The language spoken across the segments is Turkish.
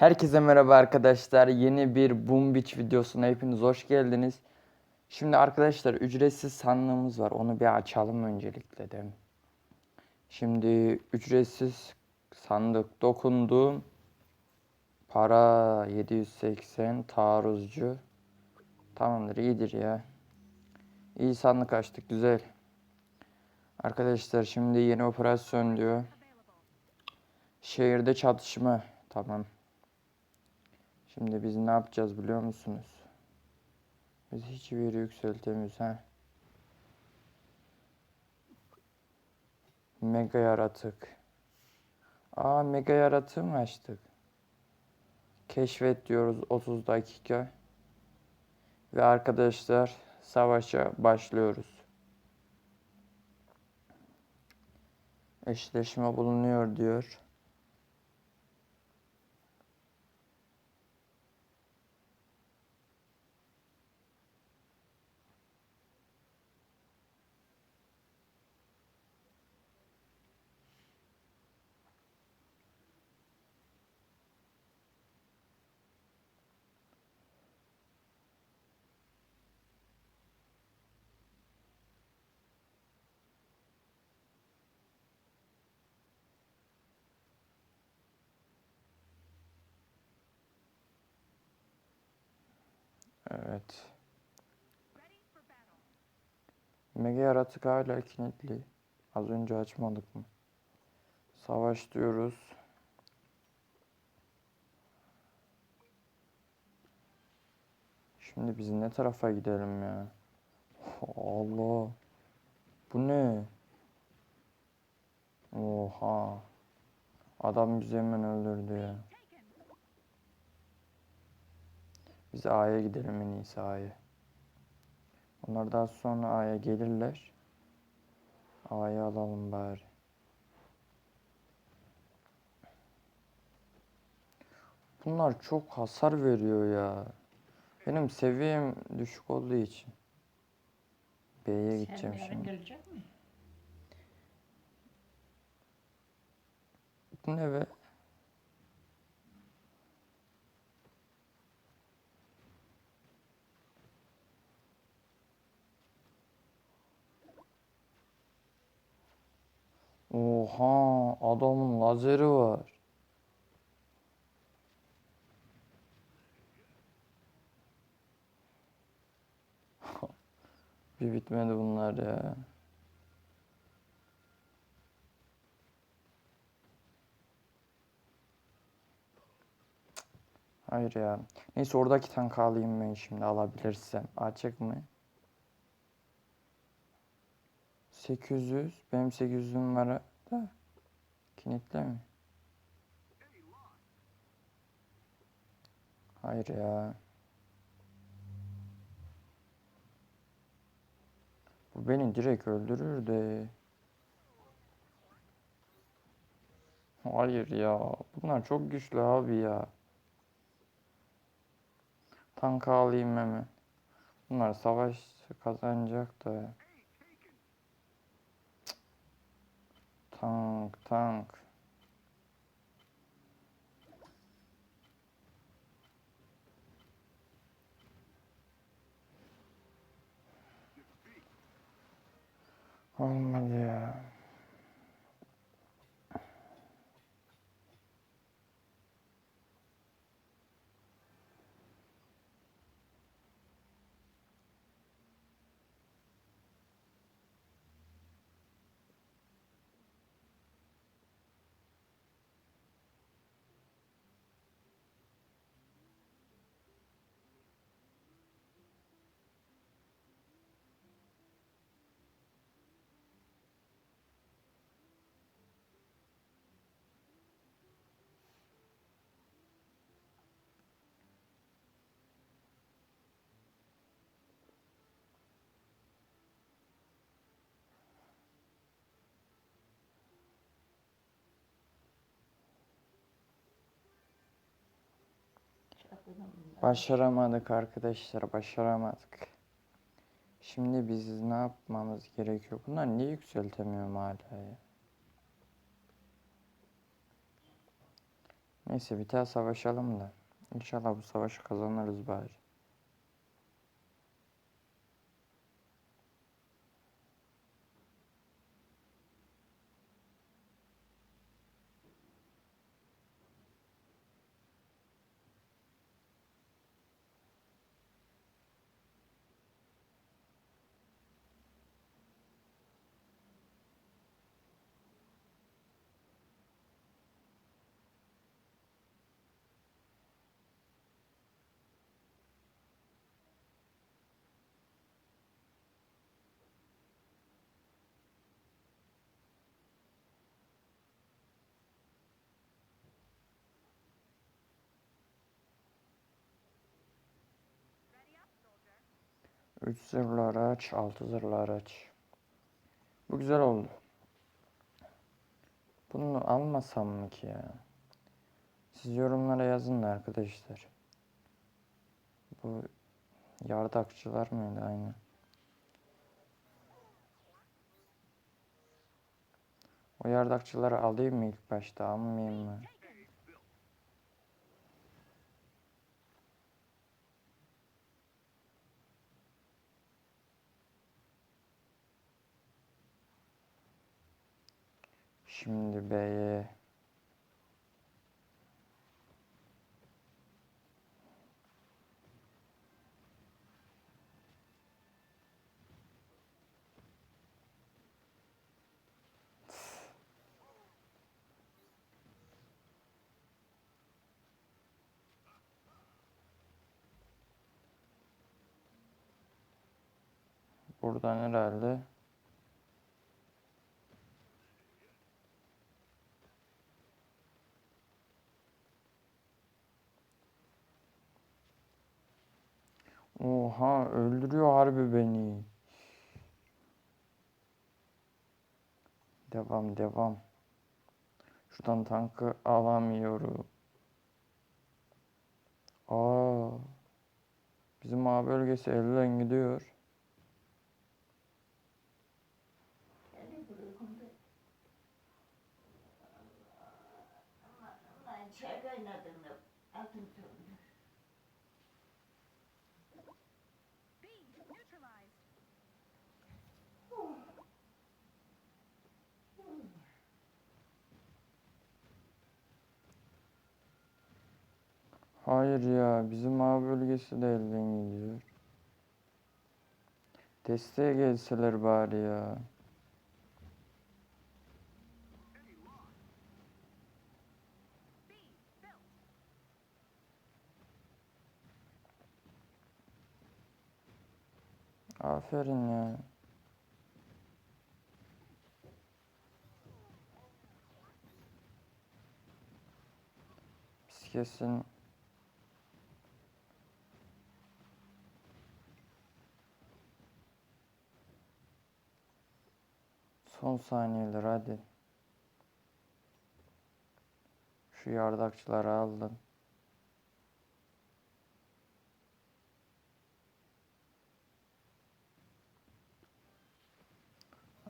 Herkese merhaba arkadaşlar. Yeni bir Boom Beach videosuna hepiniz hoş geldiniz. Şimdi arkadaşlar ücretsiz sandığımız var. Onu bir açalım öncelikle de. Şimdi ücretsiz sandık dokundu. Para 780 taarruzcu. Tamamdır iyidir ya. İyi sandık açtık güzel. Arkadaşlar şimdi yeni operasyon diyor. Şehirde çatışma. Tamam. Şimdi biz ne yapacağız biliyor musunuz? Biz hiçbir yeri yükseltemiyoruz ha. Mega yaratık. Aa mega yaratığı mı açtık? Keşfet diyoruz 30 dakika. Ve arkadaşlar savaşa başlıyoruz. Eşleşme bulunuyor diyor. Evet. Mega yaratık hala kilitli. Az önce açmadık mı? Savaş diyoruz. Şimdi biz ne tarafa gidelim ya? Allah. Bu ne? Oha. Adam bizi hemen öldürdü ya. Biz A'ya gidelim en iyisi A'ya. Onlar daha sonra A'ya gelirler. A'yı alalım bari. Bunlar çok hasar veriyor ya. Benim seviyem düşük olduğu için. B'ye gideceğim şimdi. Bu ne be? Oha, adamın lazeri var. Bir bitmedi bunlar ya. Hayır ya. Neyse oradaki tankı alayım ben şimdi alabilirsem. Açık mı? 800. Benim 800'üm var da. Kinitle mi? Hayır ya. Bu beni direkt öldürür de. Hayır ya. Bunlar çok güçlü abi ya. Tank alayım hemen. Bunlar savaş kazanacak da. Cık. Tank, tank. Olmadı ya. Başaramadık arkadaşlar, başaramadık. Şimdi biz ne yapmamız gerekiyor? Bunlar niye yükseltemiyorum hala ya? Neyse bir daha savaşalım da. İnşallah bu savaşı kazanırız bari. Üç zırhlı araç, altı zırhlı araç. Bu güzel oldu. Bunu almasam mı ki ya? Siz yorumlara yazın da arkadaşlar. Bu yardakçılar mıydı aynı? O yardakçıları alayım mı ilk başta almayayım mı? Şimdi B'ye. Buradan herhalde Oha öldürüyor harbi beni. Devam devam. Şuradan tankı alamıyorum. Aa. Bizim A bölgesi elden gidiyor. Hayır ya bizim A bölgesi de elden gidiyor. Desteğe gelseler bari ya. Aferin ya. Biz kesin son saniyeler hadi. Şu yardakçıları aldım.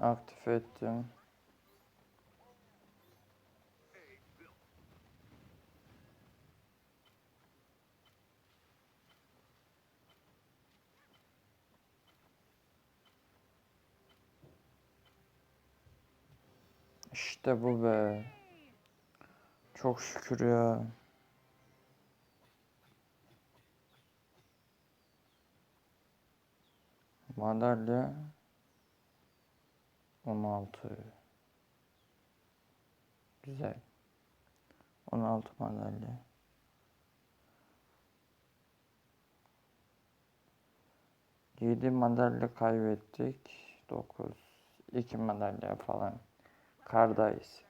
Aktif ettim. İşte bu be. Çok şükür ya. Madalya 16. Güzel. 16 madalya. Yedi madalya kaybettik. 9. 2 madalya falan. Kardayız.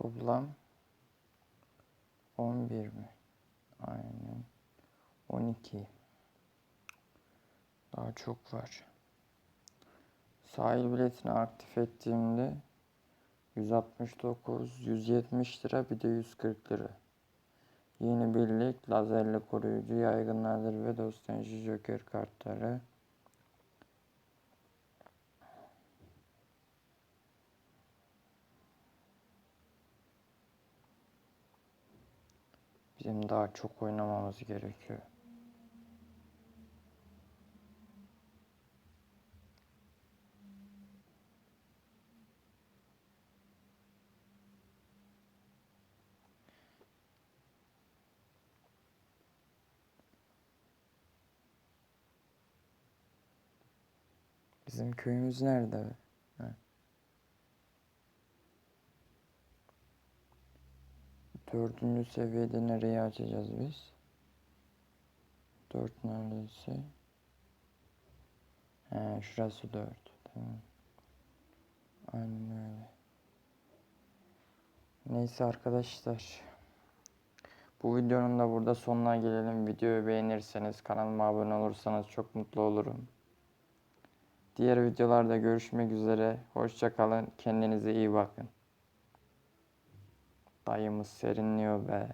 Toplam 11 mi? Aynen. 12. Daha çok var. Sahil biletini aktif ettiğimde 169, 170 lira bir de 140 lira. Yeni birlik, lazerli koruyucu, yaygınlardır ve dostlanıcı joker kartları. Bizim daha çok oynamamız gerekiyor. Bizim köyümüz nerede? Ha. Dördüncü seviyede nereye açacağız biz? Dört neredeyse? He, şurası dört. Tamam. Aynen öyle. Neyse arkadaşlar. Bu videonun da burada sonuna gelelim. Videoyu beğenirseniz, kanalıma abone olursanız çok mutlu olurum. Diğer videolarda görüşmek üzere. Hoşça kalın. Kendinize iyi bakın. Dayımız serinliyor be.